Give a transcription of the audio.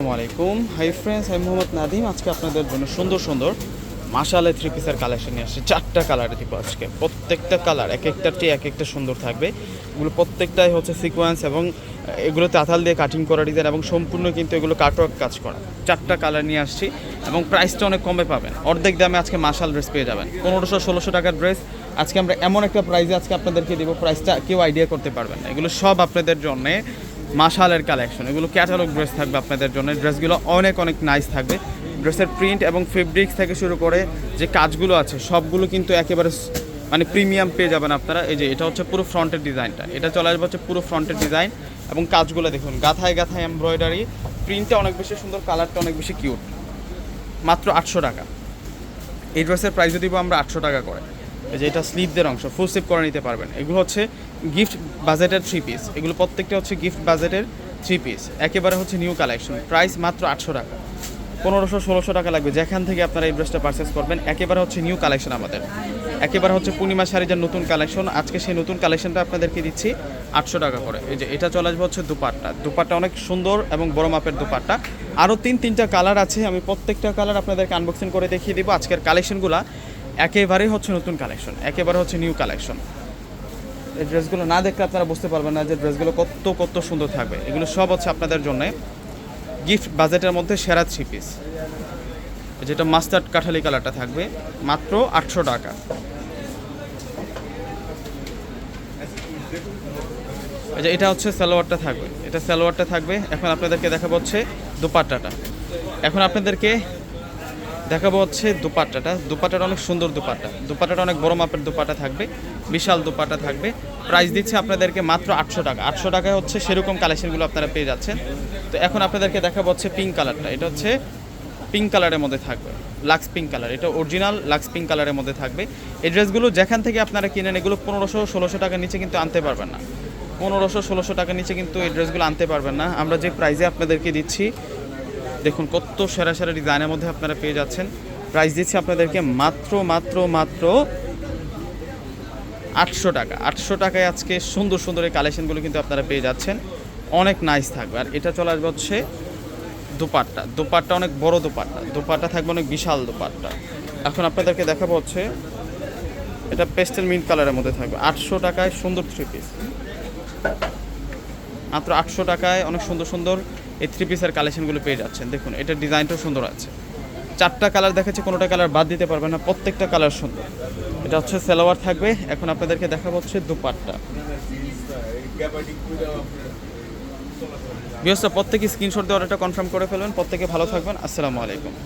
আসসালামু আলাইকুম। Hi friends আমি মোহাম্মদ নাদিম আজকে আপনাদের জন্য সুন্দর সুন্দর মাশালে থ্রি পিসের কালেকশন নিয়ে আসছে। চারটা কালারে দিব আজকে। প্রত্যেকটা কালার এক একটার চেয়ে এক একটা সুন্দর থাকবে। এগুলো প্রত্যেকটাই হচ্ছে সিকোয়েন্স এবং এগুলো তাতাল দিয়ে কাটিং করা ডিজাইন এবং সম্পূর্ণ কিন্তু এগুলো কাটওয়ার্ক কাজ করা। চারটা কালার নিয়ে আসছি এবং প্রাইসটা অনেক কমে পাবেন। অর্ধেক দামে আজকে মাশাল ড্রেস পেয়ে যাবেন। পনেরোশো ষোলোশো টাকার ড্রেস আজকে আমরা এমন একটা প্রাইসে আজকে আপনাদেরকে দিব। প্রাইসটা কেউ আইডিয়া করতে পারবেন না। এগুলো সব আপনাদের জন্যে মাশালের কালেকশন এগুলো ক্যাটালগ ড্রেস থাকবে আপনাদের জন্য। ড্রেসগুলো অনেক অনেক নাইস থাকবে। ড্রেসের প্রিন্ট এবং ফেব্রিক্স থেকে শুরু করে যে কাজগুলো আছে, সবগুলো কিন্তু একেবারে মানে প্রিমিয়াম পেয়ে যাবেন আপনারা। এই যে, এটা হচ্ছে পুরো ফ্রন্টের ডিজাইনটা এটা চলে আসবে হচ্ছে পুরো ফ্রন্টের ডিজাইন এবং কাজগুলো দেখুন। গাথায় গাথায় এমব্রয়ডারি প্রিন্টটা অনেক বেশি সুন্দর কালারটা অনেক বেশি কিউট মাত্র আটশো টাকা। এই ড্রেসের প্রাইস দিব আমরা আটশো টাকা করে। এই যে এটা স্লিপদের অংশ ফুল স্লিপ করে নিতে পারবেন। এগুলো হচ্ছে গিফট বাজেটের থ্রি পিস এগুলো প্রত্যেকটা হচ্ছে গিফট বাজেটের থ্রি পিস একেবারে হচ্ছে নিউ কালেকশন প্রাইস মাত্র আটশো টাকা। পনেরোশো, ষোলোশো টাকা লাগবে। যেখান থেকে আপনারা এই ড্রেসটা পারচেস করবেন, একেবারে হচ্ছে নিউ কালেকশন আমাদের। একেবারে হচ্ছে পূর্ণিমা শাড়ির নতুন কালেকশন আজকে সেই নতুন কালেকশনটা আপনাদেরকে দিচ্ছি আটশো টাকা করে। এই যে এটা চলে আসবে হচ্ছে দুপাট্টা। দুপাট্টা অনেক সুন্দর এবং বড় মাপের দুপাট্টা। আরও তিন, তিনটা কালার আছে। আমি প্রত্যেকটা কালার আপনাদেরকে আনবক্সিং করে দেখিয়ে দিব। আজকের কালেকশনগুলো একেবারেই হচ্ছে নতুন কালেকশন, একেবারে হচ্ছে নিউ কালেকশন। এই ড্রেসগুলো না দেখলে আপনারা বুঝতে পারবেন না যে ড্রেসগুলো কত কত সুন্দর থাকবে। এগুলো সব হচ্ছে আপনাদের জন্য গিফট বাজেটের মধ্যে সেরা থ্রি পিস যেটা মাস্টার্ড কাঠালি কালারটা থাকবে, মাত্র আটশো টাকা। আচ্ছা এটা হচ্ছে সালোয়ারটা থাকবে। এটা সালোয়ারটা থাকবে। এখন আপনাদেরকে দেখাবো হচ্ছে দুপাট্টাটা। এখন আপনাদেরকে দেখাবো হচ্ছে দুপাট্টাটা। দুপাট্টাটা অনেক সুন্দর দুপাট্টা। দুপাট্টাটা অনেক বড় মাপের দুপাট্টা থাকবে, বিশাল দুপাট্টা থাকবে। প্রাইস দিচ্ছে আপনাদেরকে মাত্র আটশো টাকা। আটশো টাকায় হচ্ছে সেরকম কালেকশনগুলো আপনারা পেয়ে যাচ্ছেন। তো এখন আপনাদেরকে দেখাবো হচ্ছে পিঙ্ক কালারটা এটা হচ্ছে পিঙ্ক কালারের মধ্যে থাকবে। লাক্স পিঙ্ক কালার এটা অরিজিনাল লাক্স পিঙ্ক কালারের মধ্যে থাকবে। এই ড্রেসগুলো যেখান থেকে আপনারা কিনেন, এগুলো পনেরোশো, ষোলোশো টাকার নিচে কিন্তু আনতে পারবেন না। পনেরোশো, ষোলোশো টাকার নিচে কিন্তু এই ড্রেসগুলো আনতে পারবেন না। আমরা যে প্রাইসে আপনাদেরকে দিচ্ছি দেখুন, কত সেরা সেরা ডিজাইনের মধ্যে আপনারা পেয়ে যাচ্ছেন। প্রাইস দিচ্ছি আপনাদেরকে মাত্র মাত্র মাত্র আটশো টাকা। আটশো টাকায় আজকে সুন্দর সুন্দর এই কালেকশনগুলো কিন্তু আপনারা পেয়ে যাচ্ছেন। অনেক নাইস থাকবে। আর এটা চলে আসবে হচ্ছে দুপাট্টা। দুপাট্টা অনেক বড় দুপাট্টা। দুপাট্টা থাকবে অনেক বিশাল দুপাট্টা। এখন আপনাদেরকে দেখাবো হচ্ছে, এটা পেস্টেল মিন্ট কালারের মধ্যে থাকবে। আটশো টাকায় সুন্দর থ্রি পিস মাত্র আটশো টাকায় অনেক সুন্দর সুন্দর এই থ্রি পিসের কালেকশনগুলো পেয়ে যাচ্ছেন। দেখুন, এটার ডিজাইনটাও সুন্দর আছে। চারটা কালার দেখাচ্ছে, কোনোটা কালার বাদ দিতে পারবেন না, প্রত্যেকটা কালার সুন্দর। এটা হচ্ছে সেলোয়ার থাকবে, এখন আপনাদেরকে দেখা হচ্ছে দুপাটটা। বৃহস্পতি প্রত্যেকে স্ক্রিনশট দিয়ে অর্ডারটা কনফার্ম করে ফেলবেন প্রত্যেকে ভালো থাকবেন। আসসালামু আলাইকুম।